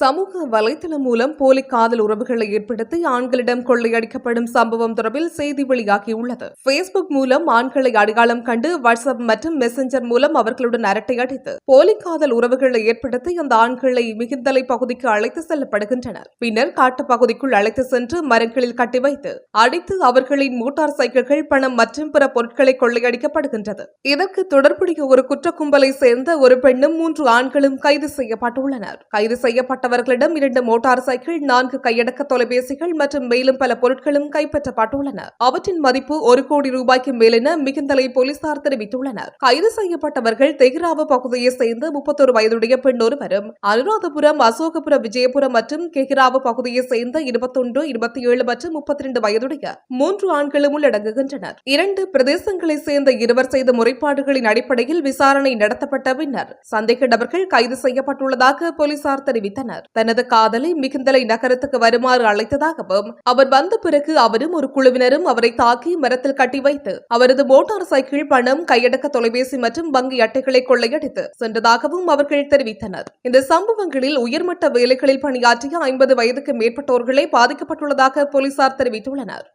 சமூக வலைதளம் மூலம் போலி காதல் உறவுகளை ஏற்படுத்தி ஆண்களிடம் கொள்ளையடிக்கப்படும் சம்பவம் தொடர்பில் செய்தி வெளியாகியுள்ளது. பேஸ்புக் மூலம் ஆண்களை அடையாளம் கண்டு வாட்ஸ்அப் மற்றும் மெசஞ்சர் மூலம் அவர்களுடன் அரட்டை அடித்து போலி காதல் உறவுகளை ஏற்படுத்தி அந்த ஆண்களை மிகுந்தலை பகுதிக்கு அழைத்து செல்லப்படுகின்றனர். பின்னர் காட்டு பகுதிக்குள் அழைத்து சென்று மரங்களில் கட்டி வைத்து அடித்து அவர்களின் மோட்டார் சைக்கிள்கள் பணம் மற்றும் பிற பொருட்களை கொள்ளையடிக்கப்படுகின்றது. இதற்கு தொடர்புடைய ஒரு குற்ற கும்பலை சேர்ந்த ஒரு பெண்ணும் மூன்று ஆண்களும் கைது செய்யப்பட்டுள்ளனர். கைது செய்யப்பட்ட செய்யப்பட்டவர்களிடம் இரண்டு மோட்டார் சைக்கிள் நான்கு கையடக்க தொலைபேசிகள் மற்றும் மேலும் பல பொருட்களும் கைப்பற்றப்பட்டுள்ளன. அவற்றின் மதிப்பு ஒரு கோடி ரூபாய்க்கு மேலென மிகுந்தலை போலீசார் தெரிவித்துள்ளனர். கைது செய்யப்பட்டவர்கள் தெஹ்ராவு பகுதியை சேர்ந்த முப்பத்தொரு வயதுடைய பெண் ஒருவரும் அனுராதபுரம் அசோகபுரம் விஜயபுரம் மற்றும் கெஹிராவ பகுதியை சேர்ந்த இருபத்தொன்று இருபத்தி ஏழு மற்றும் முப்பத்தி இரண்டு வயதுடைய மூன்று ஆண்களும் உள்ளடங்குகின்றனர். இரண்டு பிரதேசங்களை சேர்ந்த இருவர் செய்த முறைப்பாடுகளின் அடிப்படையில் விசாரணை நடத்தப்பட்ட பின்னர் சந்தேக நபர்கள் கைது செய்யப்பட்டுள்ளதாக போலீசார் தெரிவித்தனர். தனது காதலை மிகுந்தலை நகரத்துக்கு வருமாறு அழைத்ததாகவும் அவர் வந்த பிறகு அவரும் ஒரு குழுவினரும் அவரை தாக்கி மரத்தில் கட்டி வைத்து அவரது மோட்டார் சைக்கிள் பணம் கையடக்க தொலைபேசி மற்றும் வங்கி அட்டைகளை கொள்ளையடித்து சென்றதாகவும் அவர்கள் தெரிவித்தனர். இந்த சம்பவங்களில் உயர்மட்ட வேலைகளில் பணியாற்றிய ஐம்பது வயதுக்கு மேற்பட்டோர்களே பாதிக்கப்பட்டுள்ளதாக போலீசார் தெரிவித்துள்ளனர்.